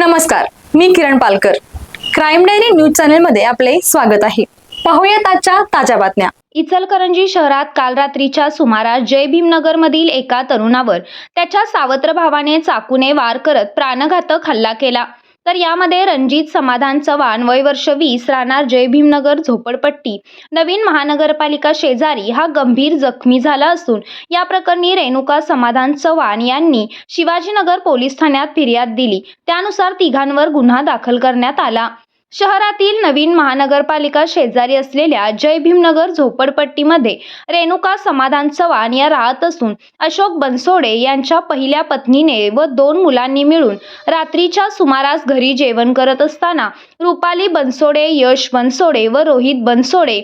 नमस्कार मी Kiran Palkar. Crime diary news चॅनलमध्ये आपले स्वागत आहे. पाहूयात आजच्या ताज्या बातम्या. इचलकरंजी शहरात काल रात्रीच्या सुमारास जय भीमनगरमधील एका तरुणावर त्याच्या सावत्र भावाने चाकूने वार करत प्राणघातक हल्ला केला. तर यामध्ये रणजित समाधान चव्हाण वय वर्ष वीस राहणार जय भीमनगर झोपडपट्टी. नवीन महानगरपालिका शेजारी हा गंभीर जखमी झाला असून या प्रकरणी रेणुका समाधान चव्हाण यांनी शिवाजीनगर पोलीस ठाण्यात फिर्याद दिली. त्यानुसार तिघांवर गुन्हा दाखल करण्यात आला. शहरातील नवीन महानगरपालिका शेजारी असलेल्या जय भीमनगर झोपडपट्टीमध्ये रेणुका समाधान चव्हाण या राहत असून अशोक बनसोडे यांच्या पहिल्या पत्नीने व दोन मुलांनी मिळून रात्रीच्या सुमारास घरी जेवण करत असताना रुपाली बनसोडे यश बनसोडे व रोहित बनसोडे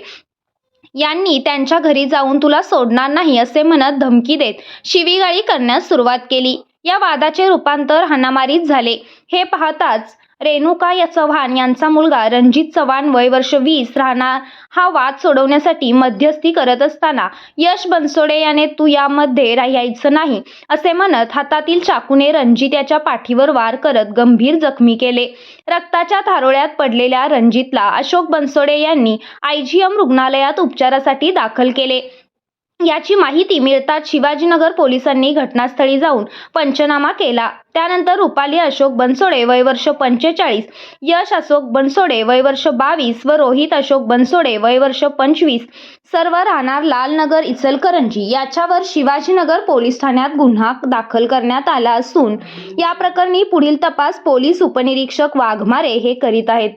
यांनी त्यांच्या घरी जाऊन तुला सोडणार नाही असे म्हणत धमकी देत शिवीगाळी करण्यास सुरुवात केली. या वादाचे रूपांतर हाणामारीत झाले. हे पाहताच रेणुका या चव्हाण यांचा मुलगा रणजित चव्हाण वय वर्ष वीस राहणार. हा वाद सोडवण्यासाठी मध्यस्थी करत असताना यश बनसोडे याने तू यामध्ये राहायचं नाही असे म्हणत हातातील चाकूने रणजित याच्या पाठीवर वार करत गंभीर जखमी केले. रक्ताच्या थारोळ्यात पडलेल्या रणजितला अशोक बनसोडे यांनी आयजीएम रुग्णालयात उपचारासाठी दाखल केले. याची माहिती मिळताच शिवाजीनगर पोलिसांनी घटनास्थळी जाऊन पंचनामा केला. त्यानंतर रुपाली अशोक बनसोडे वय वर्ष पंचेचाळीस यश अशोक बनसोडे वय वर्ष बावीस व रोहित अशोक बनसोडे वय वर्ष पंचवीस सर्व राहणार लालनगर इचलकरंजी याच्यावर शिवाजीनगर पोलीस ठाण्यात गुन्हा दाखल करण्यात आला असून या प्रकरणी पुढील तपास पोलीस उपनिरीक्षक वाघमारे हे करीत आहेत.